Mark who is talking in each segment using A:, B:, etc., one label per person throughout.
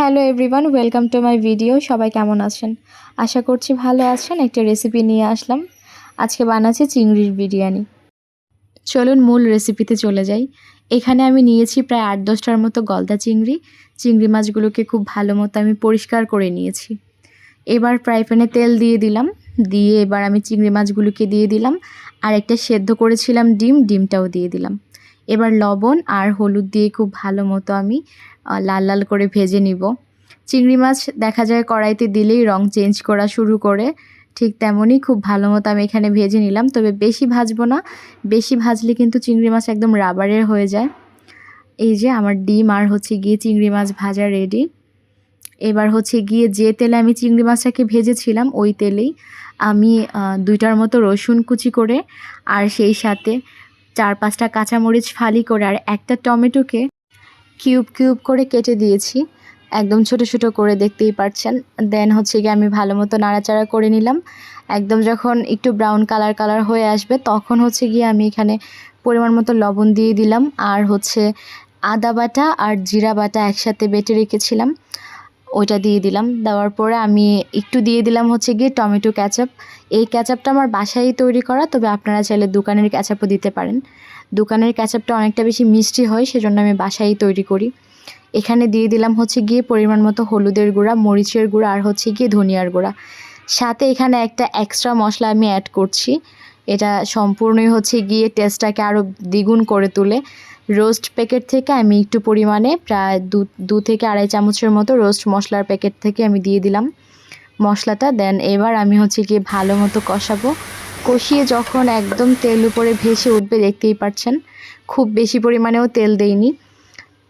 A: Hello everyone welcome to my video সবাই কেমন আছেন? আশা করছি ভালো আছেন। একটা রেসিপি নিয়ে আসলাম। আজকে বানাচ্ছি চিংড়ির বিরিয়ানি। চলুন মূল রেসিপিতে চলে যাই। এখানে আমি নিয়েছি প্রায় আট দশটার মতো গলদা চিংড়ি। চিংড়ি মাছগুলোকে খুব ভালো মতো আমি পরিষ্কার করে নিয়েছি। এবার ফ্রাই প্যানে তেল দিয়ে দিলাম। দিয়ে এবার আমি চিংড়ি মাছগুলোকে দিয়ে দিলাম। আর একটা সেদ্ধ করেছিলাম ডিম, ডিমটাও দিয়ে দিলাম। এবার লবণ আর হলুদ দিয়ে খুব ভালো মতো আমি লাল লাল করে ভেজে নিব। চিংড়ি মাছ দেখা যায় কড়াইতে দিলেই রং চেঞ্জ করা শুরু করে, ঠিক তেমনই খুব ভালো মতো আমি এখানে ভেজে নিলাম। তবে বেশি ভাজবো না, বেশি ভাজলে কিন্তু চিংড়ি মাছ একদম রাবারের হয়ে যায়। এই যে আমার ডিম আর হচ্ছে গিয়ে চিংড়ি মাছ ভাজা রেডি এবার হচ্ছে গিয়ে যে তেলে আমি চিংড়ি মাছটাকে ভেজেছিলাম, ওই তেলেই আমি দুইটার মতো রসুন কুচি করে আর সেই সাথে চার পাঁচটা কাঁচামরিচ ফালি করে আর একটা টমেটোকে কিউব কিউব করে কেটে দিয়েছি। একদম ছোট ছোট করে দেখতেই পারছেন। দেন হচ্ছে গিয়ে আমি ভালো মতো নাড়াচাড়া করে নিলাম। একদম যখন একটু ব্রাউন কালার কালার হয়ে আসবে, তখন হচ্ছে গিয়ে আমি এখানে পরিমাণ মতো লবণ দিয়ে দিলাম। আর হচ্ছে আদা বাটা আর জিরা বাটা একসাথে বেটে রেখেছিলাম। ওইটা দিয়ে দিলাম। দেওয়ার পরে আমি একটু দিয়ে দিলাম হচ্ছে গিয়ে টমেটো ক্যাচাপ এই ক্যাচাপটা আমার বাসায় তৈরি করা, তবে আপনারা চাইলে দোকানের ক্যাচাপও দিতে পারেন। দোকানের ক্যাচাপটা অনেকটা বেশি মিষ্টি হয়, সেজন্য আমি বাসায় তৈরি করি। এখানে দিয়ে দিলাম হচ্ছে গিয়ে পরিমাণ মতো হলুদের গুঁড়া, মরিচের গুঁড়া আর হচ্ছে গিয়ে ধনিয়ার গুঁড়া। সাথে এখানে একটা এক্সট্রা মশলা আমি অ্যাড করছি। এটা সম্পূর্ণই হচ্ছে গিয়ে টেস্টটাকে আরও দ্বিগুণ করে তোলে। রোস্ট প্যাকেট থেকে আমি একটু পরিমাণে প্রায় দু দু থেকে আড়াই চামচের মতো রোস্ট মশলার প্যাকেট থেকে আমি দিয়ে দিলাম মশলাটা। দেন এবার আমি হচ্ছে গিয়ে ভালো মতো কষাবো। কষিয়ে যখন একদম তেল উপরে ভেসে উঠবে, দেখতেই পাচ্ছেন, খুব বেশি পরিমাণেও তেল দেইনি।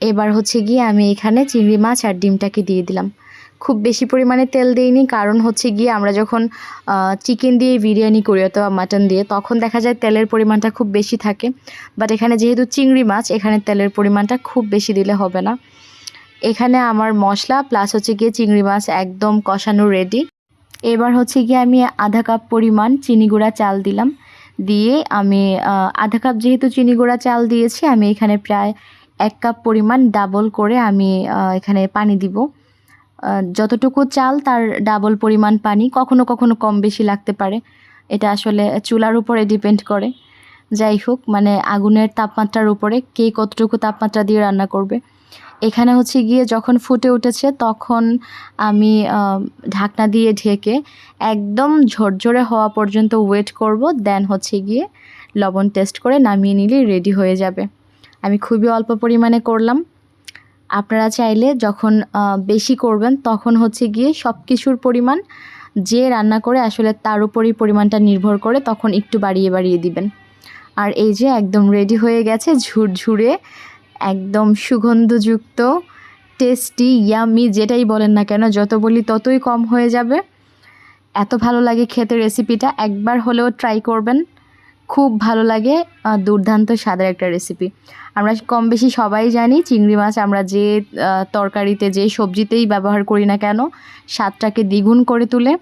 A: এবার হচ্ছে গিয়ে আমি এখানে চিংড়ি মাছ আর ডিমটাকে দিয়ে দিলাম। খুব বেশি পরিমাণে তেল দেইনি। কারণ হচ্ছে গিয়ে আমরা যখন চিকেন দিয়ে বিরিয়ানি করি অথবা মাটন দিয়ে, তখন দেখা যায় তেলের পরিমাণটা খুব বেশি থাকে। বাট এখানে যেহেতু চিংড়ি মাছ, এখানে তেলের পরিমাণটা খুব বেশি দিলে হবে না। এখানে আমার মশলা প্লাস হচ্ছে গিয়ে চিংড়ি মাছ একদম কষানো রেডি এবার হচ্ছে গিয়ে আমি আধা কাপ পরিমাণ চিনি গুঁড়া চাল দিলাম। দিয়ে আমি আধা কাপ যেহেতু চিনি গুঁড়া চাল দিয়েছি, আমি এখানে প্রায় এক কাপ পরিমাণ ডাবল করে আমি এখানে পানি দিব। যতটুকু চাল তার ডাবল পরিমাণ পানি, কখনো কখনো কম বেশি লাগতে পারে। এটা আসলে চুলার উপরে ডিপেন্ড করে। যাই হোক মানে আগুনের তাপমাত্রার উপরে কে কতটুকু তাপমাত্রা দিয়ে রান্না করবে। এখানে হচ্ছে গিয়ে যখন ফুটে উঠেছে, তখন আমি ঢাকনা দিয়ে ঢেকে একদম ঝরঝরে হওয়া পর্যন্ত ওয়েট করব দেন হচ্ছে গিয়ে লবণ টেস্ট করে নামিয়ে নিলেই রেডি হয়ে যাবে। আমি খুবই অল্প পরিমাণে করলাম। আপনারা চাইলে যখন বেশি করবেন তখন হচ্ছে গিয়ে সব কিছুর পরিমাণ যে রান্না করে আসলে তার উপরই পরিমাণটা নির্ভর করে তখন একটু বাড়িয়ে বাড়িয়ে দিবেন। আর এই যে একদম রেডি হয়ে গেছে ঝুরঝুরে, একদম সুগন্ধযুক্ত টেস্টি ইয়ামি যেটাই বলেন না কেন, যত বলি ততই কম হয়ে যাবে। এত ভালো লাগে খেতে রেসিপিটা একবার হলেও ট্রাই করবেন। খুব ভালো লাগে দুর্দান্ত স্বাদের একটা রেসিপি আমরা কম বেশি সবাই জানি চিংড়ি মাছ আমরা যে তরকারিতে যে সবজিতেই ব্যবহার করি না কেন, স্বাদটাকে দ্বিগুণ করে তোলে।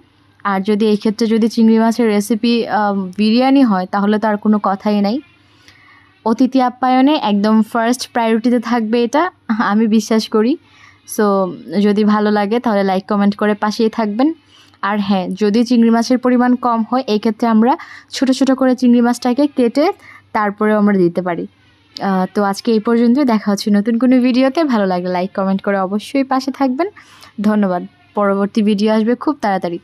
A: আর যদি এই ক্ষেত্রে যদি চিংড়ি মাছের রেসিপি বিরিয়ানি হয়, তাহলে তো আর কোনো কথাই নাই। অতিথি আপ্যায়নে একদম ফার্স্ট প্রায়োরিটিতে থাকবে এটা, আমি বিশ্বাস করি। সো যদি ভালো লাগে তাহলে লাইক কমেন্ট করে পাশেই থাকবেন। আর হ্যাঁ যদি চিংড়ি মাছের পরিমাণ কম হয়, এই ক্ষেত্রে আমরা ছোট ছোট করে চিংড়ি মাছটাকে কেটে তারপরে আমরা দিতে পারি। তো আজকে এই পর্যন্তই, দেখা হচ্ছে নতুন কোনো ভিডিওতে। ভালো লাগলে লাইক কমেন্ট করে অবশ্যই পাশে থাকবেন। ধন্যবাদ। পরবর্তী ভিডিও আসবে খুব তাড়াতাড়ি।